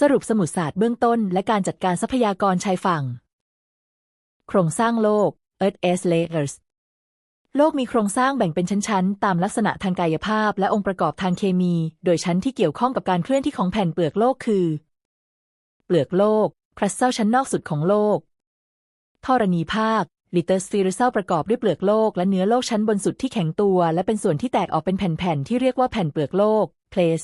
สรุปสมุดศาสตร์เบื้องต้นและการจัดการทรัพยากรชายฝั่ง โครงสร้างโลก Earth S Layers โลกมีโครงสร้างแบ่งเป็นชั้นๆ ตามลักษณะทางกายภาพและองค์ประกอบทางเคมี โดยชั้นที่เกี่ยวข้องกับการเคลื่อนที่ของแผ่นเปลือกโลกคือ เปลือกโลกครัสเซลชั้นนอกสุดของโลกธรณีภาคลิเตอร์สฟีริเซลประกอบด้วยเปลือกโลกและเนื้อโลกชั้นบนสุดที่แข็งตัว และเป็นส่วนที่แตกออกเป็นแผ่นๆ ที่เรียกว่าแผ่นเปลือกโลก เพลส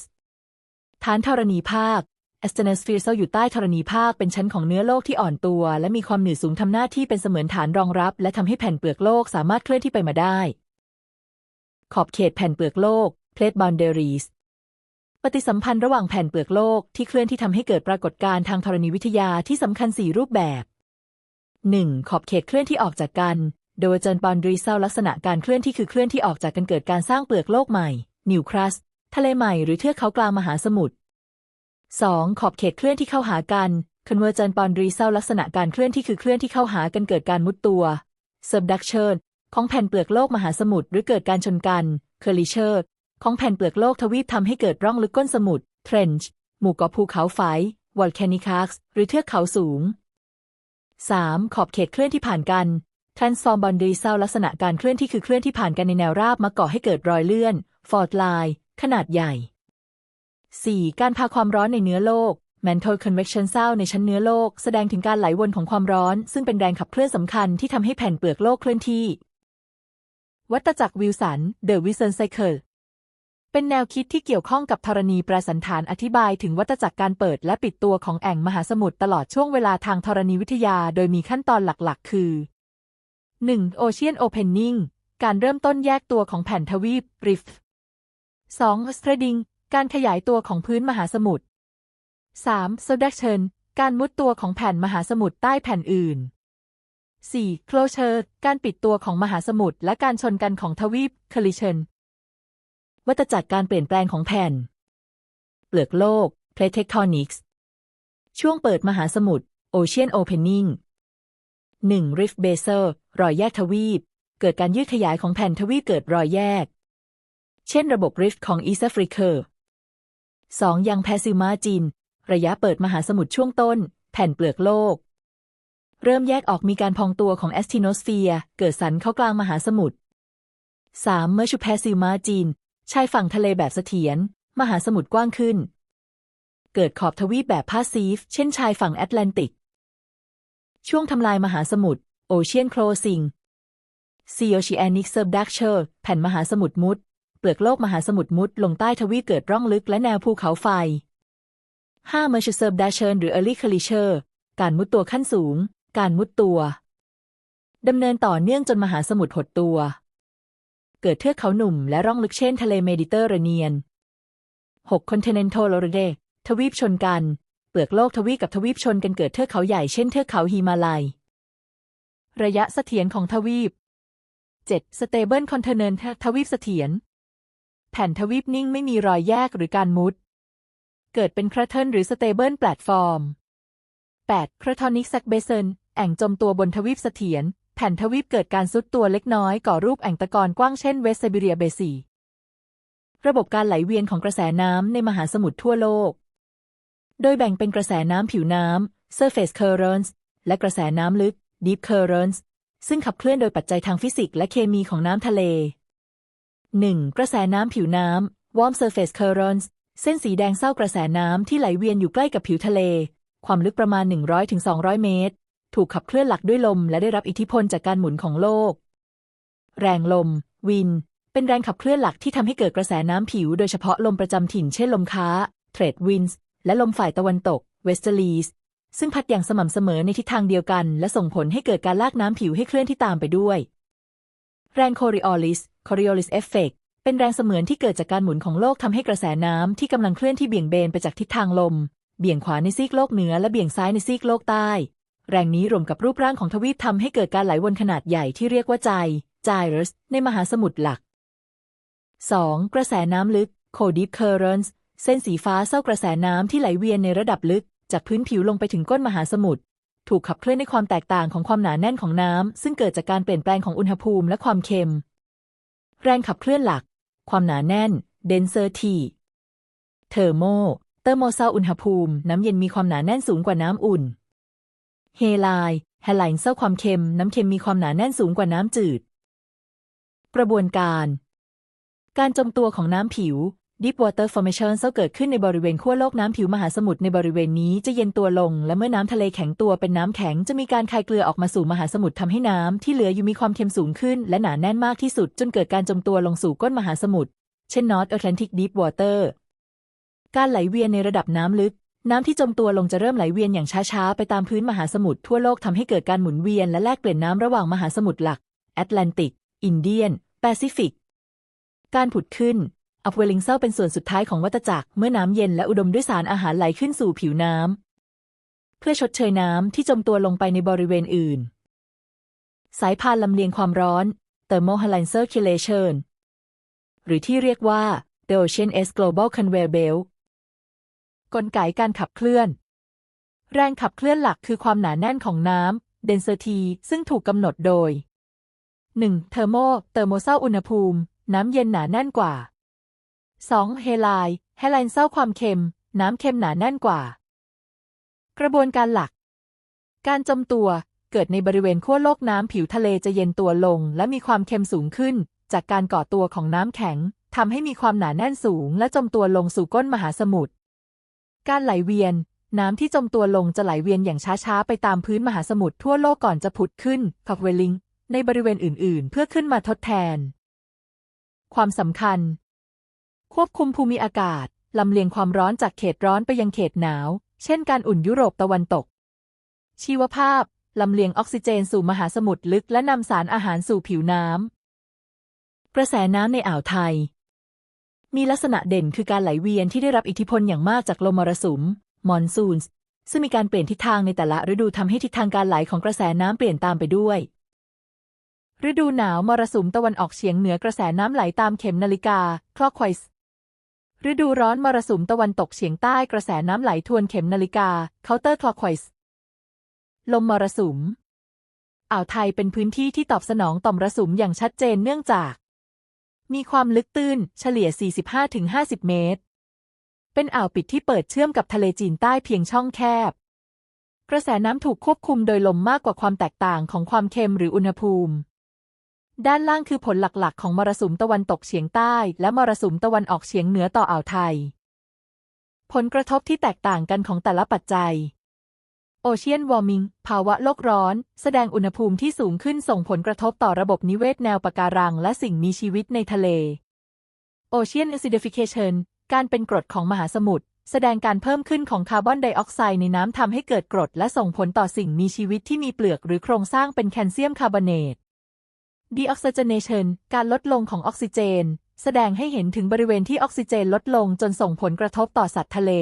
ฐานธรณีภาค a s t e n o s p h e r e อยู่ใต้ธรณีภาคเป็นชั้นของเนื้อโลกที่อ่อนตัว และมีความหนืดสูงทำหน้าที่เป็นเสมือนฐานรองรับ และทำให้แผ่นเปลือกโลกสามารถเคลื่อนที่ไปมาได้ ขอบเขตแผ่นเปลือกโลก plate boundaries ปฏิสัมพันธ์ระหว่างแผ่นเปลือกโลกที่เคลื่อนที่ทำให้เกิดปรากฏการณ์ทางธรณีวิทยาที่สำคัญสี่รูปแบบ 1. ขอบเขตเคลื่อนที่ออกจากกัน โดยเจนบอนดรีเซลลักษณะการเคลื่อนที่คือเคลื่อนที่ออกจากกันเกิดการสร้างเปลือกโลกใหม่ นิวครัส ทะเลใหม่หรือเทือกเขากลางมหาสมุทร 2. ขอบเขตเคลื่อนที่เข้าหากัน convergent boundary cell ลักษณะการเคลื่อนที่คือเคลื่อนที่เข้าหากันเกิดการมุดตัว subduction ของแผ่นเปลือกโลกมหาสมุทรหรือเกิดการชนกัน curvature ของแผ่นเปลือกโลกทวีปทำให้เกิดร่องลึกก้นสมุทร trench หมู่เกาะภูเขาไฟ volcanic หรือเทือกเขาสูง 3. ขอบเขตเคลื่อนที่ผ่านกัน transform boundary cell ลักษณะการเคลื่อนที่คือเคลื่อนที่ผ่านกันในแนวราบมาก่อให้เกิดรอยเลื่อน fault line ขนาดใหญ่ 4. การพาความร้อนในเนื้อโลก mantle convection cell ในชั้นเนื้อโลก แสดงถึงการไหลวนของความร้อน ซึ่งเป็นแรงขับเคลื่อนสำคัญที่ทำให้แผ่นเปลือกโลกเคลื่อนที่ วัตจักรวิลสัน The Wilson Cycle เป็นแนวคิดที่เกี่ยวข้องกับธรณีประสันฐานอธิบายถึงวัตจักรการเปิดและปิดตัวของแอ่งมหาสมุทรตลอดช่วงเวลาทางธรณีวิทยา โดยมีขั้นตอนหลักๆ คือ 1. Ocean Opening การเริ่มต้นแยกตัวของแผ่นทวีป Rift 2. Spreading การขยายตัวของพื้นมหาสมุทร 3. subduction การมุดตัวของแผ่นมหาสมุทรใต้แผ่นอื่น 4. closure การปิดตัวของมหาสมุทรและการชนกันของทวีป collision วัตจักรการเปลี่ยนแปลงของแผ่น เปลือกโลก plate tectonics ช่วงเปิดมหาสมุทร ocean opening 1. rift basal รอยแยกทวีป เกิดการยืดขยายของแผ่นทวีปเกิดรอยแยก เช่นระบบ rift ของ East Africa 2. ยังแพซิมาจิน ระยะเปิดมหาสมุทรช่วงต้น แผ่นเปลือกโลก เริ่มแยกออกมีการพองตัวของแอสติโนสเฟียร์เกิดสันเข้ากลางมหาสมุทร 3. เมื่อชูแพซิมาจิน ชายฝั่งทะเลแบบเสถียร มหาสมุทรกว้างขึ้น เกิดขอบทวีปแบบพาซีฟ เช่นชายฝั่งแอตแลนติก ช่วงทำลายมหาสมุทรโอเชียนโคลซิงซีโอชีแอนิกเซอร์ดักเชอร์แผ่นมหาสมุทรมุด เปลือกโลกมหาสมุทรมุดลงใต้ทวีเกิดร่องลึกและแนวภูเขาไฟ 5. เมอร์ชเซอร์ดาเชินหรือเออร์ลี่คลิเชอร์การมุดตัวขั้นสูง การมุดตัวดำเนินต่อเนื่องจนมหาสมุทรหดตัว เกิดเทือกเขาหนุ่มและร่องลึกเช่นทะเลเมดิเตอร์เรเนียน 6. คอนเทเนนทัลโรเดทวีปชนกัน เปลือกโลกทวีปกับทวีปชนกันเกิดเทือกเขาใหญ่เช่นเทือกเขาฮิมาลัย ระยะเสถียรของทวีป 7. Stable Continent ทวีปเสถียร แผ่นทวีปนิ่งไม่มีรอยแยกหรือการมุด เกิดเป็นคราเทิลหรือสเตเบิลแพลตฟอร์ม 8. คราทอนิกซักเบเซนแอ่งจมตัวบนทวีปเสถียร แผ่นทวีปเกิดการซุดตัวเล็กน้อยก่อรูปแอ่งตะกอนกว้างเช่นเวสไซบีเรียเบซีระบบการไหลเวียนของกระแสน้ำในมหาสมุทรทั่วโลก โดยแบ่งเป็นกระแสน้ำผิวน้ำ surface currents และกระแสน้ำลึก deep currents ซึ่งขับเคลื่อนโดยปัจจัยทางฟิสิกส์และเคมีของน้ำทะเล 1. กระแสน้ำผิวน้ำ warm surface currents เส้นสีแดงเศร้ากระแสน้ำที่ไหลเวียนอยู่ใกล้กับผิวทะเล ความลึกประมาณ 100-200 เมตร ถูกขับเคลื่อนหลักด้วยลม และได้รับอิทธิพลจากการหมุนของโลก แรงลม วิน เป็นแรงขับเคลื่อนหลักที่ทำให้เกิดกระแสน้ำผิว โดยเฉพาะลมประจำถิ่นเช่นลมค้า trade winds และลมฝ่ายตะวันตก westerlies ซึ่งพัดอย่างสม่ำเสมอในทิศทางเดียวกัน และส่งผลให้เกิดการลากน้ำผิวให้เคลื่อนที่ตามไปด้วย แรงโคริออลิส Coriolis effect เป็นแรงเสมือนที่เกิดจากการหมุนของโลกทำให้กระแสน้ำที่กำลังเคลื่อนที่เบี่ยงเบนไปจากทิศทางลม เบี่ยงขวาในซีกโลกเหนือและเบี่ยงซ้ายในซีกโลกใต้ แรงนี้รวมกับรูปร่างของทวีปทำให้เกิดการไหลวนขนาดใหญ่ที่เรียกว่าใจไจรัสในมหาสมุทรหลัก 2. กระแสน้ำลึก Cold Deep Currents เส้นสีฟ้าเส้ากระแสน้ำที่ไหลเวียนในระดับลึก จากพื้นผิวลงไปถึงก้นมหาสมุทรถูกขับเคลื่อนในความแตกต่างของความหนาแน่นของน้ำซึ่งเกิดจากการเปลี่ยนแปลงของอุณหภูมิและความเค็ม แรงขับเคลื่อนหลัก ความหนาแน่น density thermo เตอร์โมเซาอุณหภูมิ น้ำเย็นมีความหนาแน่นสูงกว่าน้ำอุ่น เฮไลแฮไลน์เซลความเค็ม น้ำเค็มมีความหนาแน่นสูงกว่าน้ำจืด กระบวนการ การจมตัวของน้ำผิว Deep Water Formation เซลเกิดขึ้นในบริเวณขั้วโลกน้ำผิวมหาสมุทรในบริเวณนี้จะเย็นตัวลง และเมื่อน้ำทะเลแข็งตัวเป็นน้ำแข็งจะมีการคายเกลือออกมาสู่มหาสมุทรทำให้น้ำที่เหลืออยู่มีความเค็มสูงขึ้น และหนาแน่นมากที่สุด จนเกิดการจมตัวลงสู่ก้นมหาสมุทรเช่น North Atlantic Deep Water การไหลเวียนในระดับน้ำลึก น้ำที่จมตัวลงจะเริ่มไหลเวียนอย่างช้าๆ ไปตามพื้นมหาสมุทรทั่วโลกทำให้เกิดการหมุนเวียนและแลกเปลี่ยนน้ำระหว่างมหาสมุทรหลักแอตแลนติก อินเดียน แปซิฟิก การผุดขึ้น อัพเวลิงเซลเป็นส่วนสุดท้ายของวัฏจักรเมื่อน้ำเย็นและอุดมด้วยสารอาหารไหลขึ้นสู่ผิวน้ำเพื่อชดเชยน้ำที่จมตัวลงไปในบริเวณอื่น สายพานลำเลียงความร้อน Thermohaline Circulation หรือที่เรียกว่า The Ocean S Global Conveyor Belt กลไกการขับเคลื่อน แรงขับเคลื่อนหลักคือความหนาแน่นของน้ำ density ซึ่งถูกกำหนดโดย 1. เทอร์โมเตอร์โมเซลอุณหภูมิ น้ำเย็นหนาแน่นกว่า 2. เฮไลเฮไลน์เซลความเค็ม น้ำเค็มหนาแน่นกว่า กระบวนการหลัก การจมตัวเกิดในบริเวณขั้วโลกน้ำผิวทะเลจะเย็นตัวลง และมีความเค็มสูงขึ้น จากการก่อตัวของน้ำแข็งทำให้มีความหนาแน่นสูง และจมตัวลงสู่ก้นมหาสมุทร การไหลเวียน น้ำที่จมตัวลงจะไหลเวียนอย่างช้าๆ ไปตามพื้นมหาสมุทรทั่วโลกก่อนจะผุดขึ้นคับเวลิง ในบริเวณอื่นๆ เพื่อขึ้นมาทดแทน ความสำคัญ ควบคุมภูมิอากาศลำเลียงความร้อนจากเขตร้อนไปยังเขตหนาว เช่นการอุ่นยุโรปตะวันตก ชีวภาพลำเลียงออกซิเจนสู่มหาสมุทรลึกและนำสารอาหารสู่ผิวน้ำ กระแสน้ำในอ่าวไทย มีลักษณะเด่นคือการไหลเวียนที่ได้รับอิทธิพลอย่างมากจากลมมรสุม มอนซูนซึ่งมีการเปลี่ยนทิศทางในแต่ละฤดูทำให้ทิศทางการไหลของกระแสน้ำเปลี่ยนตามไปด้วย ฤดูหนาวมรสุมตะวันออกเฉียงเหนือกระแสน้ำไหลตามเข็มนาฬิกา clockwise ฤดูร้อนมรสุมตะวันตกเฉียงใต้กระแสน้ำไหลทวนเข็มนาฬิกา counter clockwise ลมมรสุม อ่าวไทยเป็นพื้นที่ที่ตอบสนองต่อมรสุมอย่างชัดเจนเนื่องจาก มีความลึกตื้นเฉลี่ย 45-50 เมตร เป็นอ่าวปิดที่เปิดเชื่อมกับทะเลจีนใต้เพียงช่องแคบ กระแสน้ำถูกควบคุมโดยลมมากกว่าความแตกต่างของความเค็มหรืออุณหภูมิ ด้านล่างคือผลหลักๆ ของมรสุมตะวันตกเฉียงใต้ และมรสุมตะวันออกเฉียงเหนือต่ออ่าวไทย ผลกระทบที่แตกต่างกันของแต่ละปัจจัย โอเชียนวอร์มิง ภาวะโลกร้อน แสดงอุณหภูมิที่สูงขึ้นส่งผลกระทบต่อระบบนิเวศแนวปะการัง และสิ่งมีชีวิตในทะเล โอเชียน acidification การเป็นกรดของมหาสมุทรแสดงการเพิ่มขึ้นของคาร์บอนไดออกไซด์ในน้ำทำให้เกิดกรด และส่งผลต่อสิ่งมีชีวิตที่มีเปลือกหรือโครงสร้างเป็นแคลเซียมคาร์บอเนต deoxygenation การลดลงของออกซิเจน แสดงให้เห็นถึงบริเวณที่ออกซิเจนลดลงจนส่งผลกระทบต่อสัตว์ทะเล